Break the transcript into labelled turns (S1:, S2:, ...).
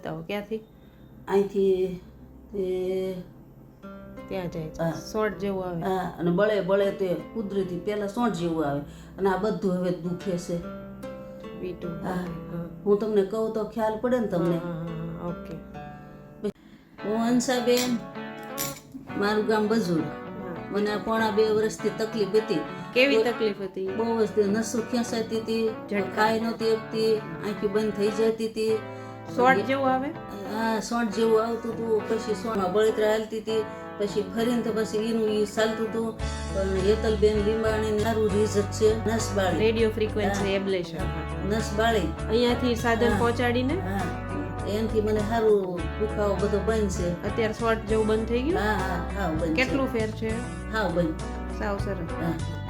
S1: બતાવો ક્યાંથી?
S2: અહીંથી
S1: ત્યાં જાય સોટ જેવું આવે.
S2: હા અને બળે બળે તે કુદરતી પહેલા સોટ જેવું આવે. અને આ બધું હવે દુખે છે. હા. હું. તમને કહું તો ખ્યાલ પડે ને તમને?
S1: ઓકે.
S2: હું હંસાબેન મારું ગામ બજુડ. મને આ પોણા બે વર્ષથી તકલીફ હતી.
S1: કેવી તકલીફ હતી?
S2: બહુ જ નસો ખેંચાતી હતી. ખાઈ નહોતી શકતી આંખી બંધ થઈ જતી હતી.
S1: શોર્ટ જેવું આવે?
S2: હા સોંટ જેવું આવતું હતું પછી સોંટમાં બળતરા હાલતી હતી. પછી ફરીને તો પછી એનું એ ચાલતું હતું. પણ હેતલબેન લીંબાણી સારું રિઝલ્ટ છે. નસ બાળી
S1: રેડિયો ફ્રીક્વન્સી એબ્લેશન.
S2: નસ બાળી
S1: અહીંયાથી સાધન પહોંચાડીને?
S2: હા. એનાથી મને સારું દુખાવો બધો બંધ છે.
S1: અત્યારે શોર્ટ જેવું બંધ થઈ ગયું?
S2: હા હા હા બંધ
S1: કેટલું ફેર છે?
S2: હા બંધ.
S1: સાવ સરસ.
S2: હા.